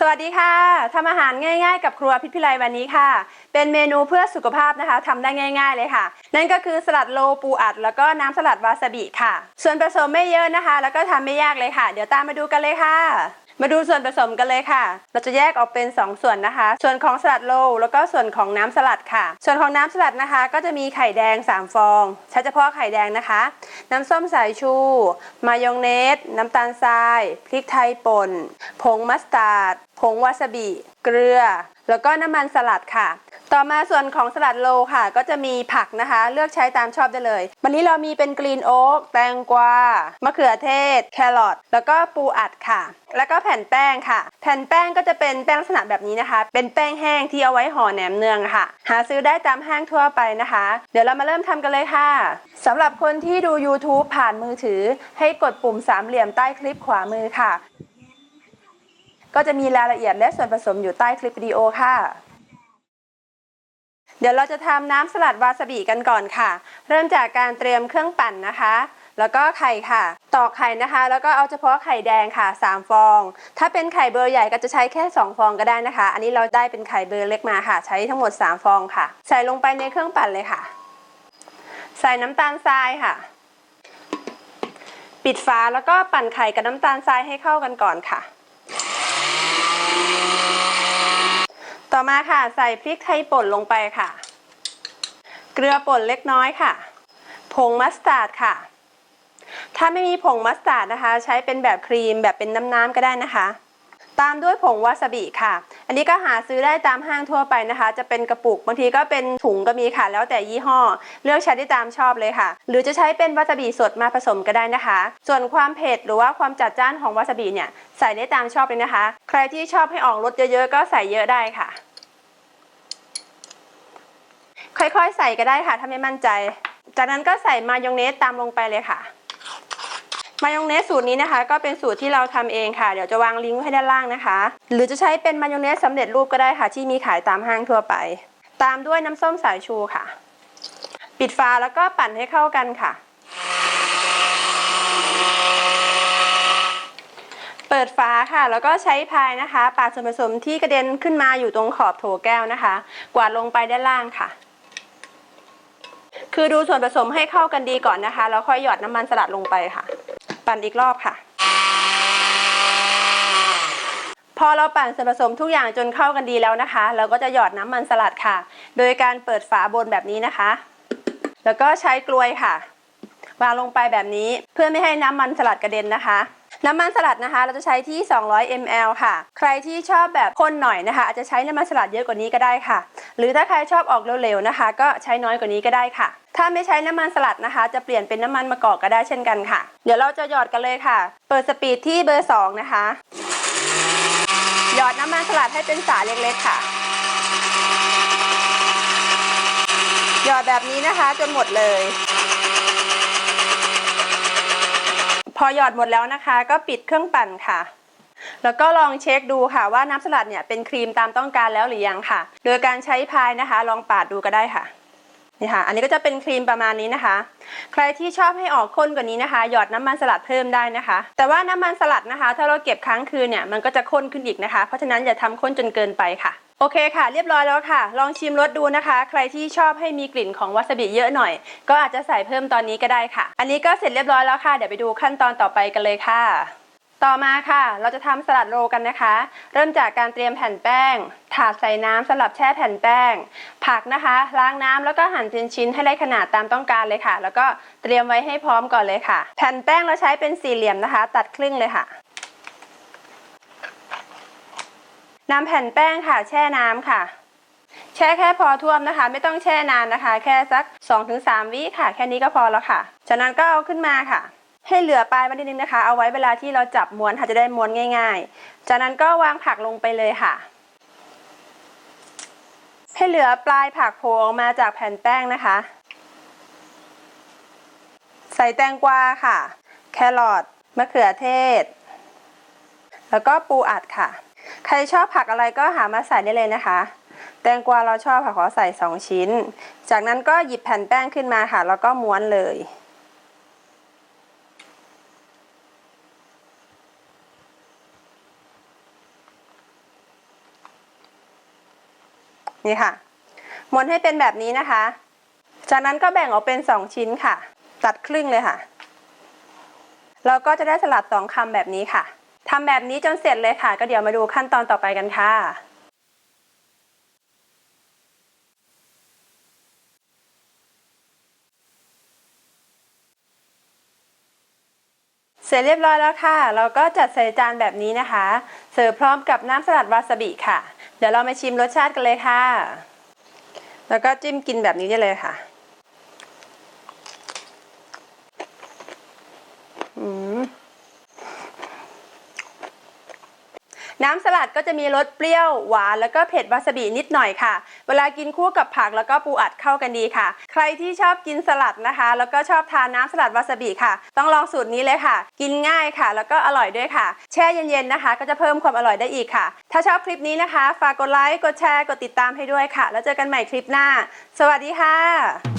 สวัสดีค่ะทำอาหารง่ายๆ กับครัวพิพิไลวันนี้ค่ะ เป็นเมนูเพื่อสุขภาพนะคะทำได้ง่าย ๆเลยค่ะ นั่นก็คือสลัดโลปูอัด แล้วก็น้ำสลัดวาซาบิค่ะ ส่วนผสมไม่เยอะนะคะ แล้วก็ทำไม่ยากเลยค่ะ เดี๋ยวตามมาดูกันเลยค่ะ มาดูส่วนผสมกันเลยค่ะ เราจะแยกออกเป็น 2 ส่วนนะคะ ส่วนของสลัดโลแล้วก็ส่วนของน้ำสลัดค่ะ ส่วนของน้ำสลัดนะคะ ก็จะมีไข่แดง 3 ฟองใช้เฉพาะไข่แดงนะคะ น้ำส้มสายชู มายองเนส น้ำตาลทราย พริกไทยป่น ผงมัสตาร์ด ผงวาซาบิ เกลือ แล้วก็น้ำมันสลัดค่ะ ต่อมาส่วนของสลัดโลค่ะ ก็จะมีผักนะคะ เลือกใช้ตามชอบได้เลย วันนี้เรามีเป็นกรีนโอ๊กแตงกวามะเขือเทศ แครอทแล้วก็ปูอัดค่ะ แล้วก็แผ่นแป้งค่ะ แผ่นแป้งก็จะเป็นแป้งลักษณะแบบนี้นะคะ เป็นแป้งแห้งที่เอาไว้ห่อแหนมเนืองค่ะ หาซื้อได้ตามห้างทั่วไปนะคะ เดี๋ยวเรามาเริ่มทำกันเลยค่ะสำหรับคนที่ดู YouTube ผ่านมือถือ ให้กดปุ่มสามเหลี่ยมใต้คลิปขวามือค่ะ ก็จะมีรายละเอียดและส่วนผสมอยู่ใต้คลิปวิดีโอค่ะ เดี๋ยวเราจะทำน้ำสลัดวาซาบิกันก่อนค่ะ เริ่มจากการเตรียมเครื่องปั่นนะคะ แล้วก็ไข่ค่ะ ตอกไข่นะคะ แล้วก็เอาเฉพาะไข่แดงค่ะ 3 ฟอง ถ้าเป็นไข่เบอร์ใหญ่ก็จะใช้แค่ 2 ฟองก็ได้นะคะ อันนี้เราได้เป็นไข่เบอร์เล็กมาค่ะ ใช้ทั้งหมด 3 ฟองค่ะ ใส่ลงไปในเครื่องปั่นเลยค่ะ ใส่น้ำตาลทรายค่ะ ปิดฝาแล้วก็ปั่นไข่กับน้ำตาลทรายให้เข้ากันก่อนค่ะ ต่อมาค่ะใส่พริกไทยป่นลงไปค่ะ เกลือป่นเล็กน้อยค่ะ ผงมัสตาร์ดค่ะ ถ้าไม่มีผงมัสตาร์ดนะคะ ใช้เป็นแบบครีมแบบเป็นน้ำๆก็ได้นะคะ ตามด้วยผงวาซาบิค่ะ อันนี้ก็หาซื้อได้ตามห้างทั่วไปนะคะ จะเป็นกระปุกบางทีก็เป็นถุงก็มีค่ะ แล้วแต่ยี่ห้อ เลือกใช้ได้ตามชอบเลยค่ะ หรือจะใช้เป็นวาซาบิสดมาผสมก็ได้นะคะ ส่วนความเผ็ดหรือว่าความจัดจ้านของวาซาบิเนี่ยใส่ได้ตามชอบเลยนะคะ ใครที่ชอบให้ออกรสเยอะๆก็ใส่เยอะได้ค่ะ ค่อยๆ ใส่ก็ได้ค่ะถ้าไม่มั่นใจ จากนั้นก็ใส่มายองเนสตามลงไปเลยค่ะ มายองเนสสูตรนี้นะคะ ก็เป็นสูตรที่เราทำเองค่ะ เดี๋ยวจะวางลิงก์ไว้ให้ด้านล่างนะคะ หรือจะใช้เป็นมายองเนสสำเร็จรูปก็ได้ค่ะ ที่มีขายตามห้างทั่วไป ตามด้วยน้ำส้มสายชูค่ะ ปิดฝาแล้วก็ปั่นให้เข้ากันค่ะ เปิดฝาค่ะ แล้วก็ใช้พายนะคะ ปาดส่วนผสมที่กระเด็นขึ้นมาอยู่ตรงขอบโถแก้วนะคะ กวาดลงไปด้านล่างค่ะ คือดูส่วนผสมให้เข้ากันดีก่อนนะคะ แล้วค่อยหยอดน้ำมันสลัดลงไปค่ะ ปั่นอีกรอบค่ะ พอเราปั่นส่วนผสมทุกอย่างจนเข้ากันดีแล้วนะคะ เราก็จะหยอดน้ำมันสลัดค่ะ โดยการเปิดฝาบนแบบนี้นะคะ แล้วก็ใช้กลวยค่ะวางลงไปแบบนี้เพื่อไม่ให้น้ำมันสลัดกระเด็นนะคะ น้ำมันสลัดนะคะ เราจะใช้ที่ 200 ml ค่ะ ใครที่ชอบแบบข้นหน่อยนะคะ อาจจะใช้น้ำมันสลัดเยอะกว่านี้ก็ได้ค่ะ หรือถ้าใครชอบออกเร็วๆนะคะ ก็ใช้น้อยกว่านี้ก็ได้ค่ะ ถ้าไม่ใช้น้ำมันสลัดนะคะ จะเปลี่ยนเป็นน้ำมันมะกอกก็ได้เช่นกันค่ะ เดี๋ยวเราจะหยอดกันเลยค่ะ เปิดสปีดที่เบอร์ 2 นะคะ หยอดน้ำมันสลัดให้เป็นสาเล็กๆค่ะ หยอดแบบนี้นะคะจนหมดเลย พอหยอดหมดแล้วนะคะ ก็ปิดเครื่องปั่นค่ะ แล้วก็ลองเช็คดูค่ะว่าน้ำสลัดเนี่ยเป็นครีมตามต้องการแล้วหรือยังค่ะ โดยการใช้พายนะคะ ลองปาดดูก็ได้ค่ะนี่ค่ะ อันนี้ก็จะเป็นครีมประมาณนี้นะคะ ใครที่ชอบให้ออกข้นกว่านี้นะคะ หยอดน้ำมันสลัดเพิ่มได้นะคะ แต่ว่าน้ำมันสลัดนะคะ ถ้าเราเก็บค้างคืนเนี่ย มันก็จะข้นขึ้นอีกนะคะ เพราะฉะนั้นอย่าทำข้นจนเกินไปค่ะ โอเคค่ะ เรียบร้อยแล้วค่ะ ลองชิมรสดูนะคะ ใครที่ชอบให้มีกลิ่นของวาซาบิเยอะหน่อย ก็อาจจะใส่เพิ่มตอนนี้ก็ได้ค่ะ อันนี้ก็เสร็จเรียบร้อยแล้วค่ะ เดี๋ยวไปดูขั้นตอนต่อไปกันเลยค่ะ ต่อมาค่ะ เราจะทำสลัดโรลกันนะคะ เริ่มจากการเตรียมแผ่นแป้ง ถาดใส่น้ำสำหรับแช่แผ่นแป้ง ผักนะคะ ล้างน้ำแล้วก็หั่นเป็นชิ้นให้ได้ขนาดตามต้องการเลยค่ะ แล้วก็เตรียมไว้ให้พร้อมก่อนเลยค่ะ แผ่นแป้งเราใช้เป็นสี่เหลี่ยมนะคะ ตัดครึ่งเลยค่ะ นำแผ่นแป้งค่ะ แช่น้ำค่ะ แช่แค่พอท่วมนะคะ ไม่ต้องแช่นานนะคะ แค่สัก 2-3 วิค่ะ แค่นี้ก็พอแล้วค่ะ จากนั้นก็เอาขึ้นมาค่ะ ให้เหลือปลายมานิดนึงนะคะ เอาไว้เวลาที่เราจับม้วนค่ะจะได้ม้วนง่าย ๆ จากนั้นก็วางผักลงไปเลยค่ะ ให้เหลือปลายผักโผล่ออกมาจากแผ่นแป้งนะคะ ใส่แตงกวาค่ะ แครอทมะเขือเทศ แล้วก็ปูอัดค่ะ ใครชอบผักอะไรก็หามาใส่ได้เลยนะคะ แตงกวาเราชอบค่ะขอใส่ 2 ชิ้น จากนั้นก็หยิบแผ่นแป้งขึ้นมาค่ะ แล้วก็ม้วนเลย นี่ค่ะ ม้วนให้เป็นแบบนี้นะคะ จากนั้นก็แบ่งออกเป็น 2 ชิ้นค่ะ ตัดครึ่งเลยค่ะ เราก็จะได้สลัดสองคำแบบนี้ค่ะ ทำแบบนี้จนเสร็จเลยค่ะ ก็เดี๋ยวมาดูขั้นตอนต่อไปกันค่ะเสร็จเรียบร้อยแล้วค่ะ เราก็จัดใส่จานแบบนี้นะคะ เสิร์ฟพร้อมกับน้ำสลัดวาซาบิค่ะ เดี๋ยวเรามาชิมรสชาติกันเลยค่ะ แล้วก็จิ้มกินแบบนี้ได้เลยค่ะ น้ำสลัดก็จะมีรสเปรี้ยวหวานแล้วก็เผ็ดวาซาบินิดหน่อยค่ะ เวลากินคู่กับผักแล้วก็ปูอัดเข้ากันดีค่ะ ใครที่ชอบกินสลัดนะคะ แล้วก็ชอบทานน้ำสลัดวาซาบิค่ะ ต้องลองสูตรนี้เลยค่ะ กินง่ายค่ะ แล้วก็อร่อยด้วยค่ะ แช่เย็นๆนะคะ ก็จะเพิ่มความอร่อยได้อีกค่ะ ถ้าชอบคลิปนี้นะคะ ฝากกดไลค์กดแชร์กดติดตามให้ด้วยค่ะ แล้วเจอกันใหม่คลิปหน้า สวัสดีค่ะ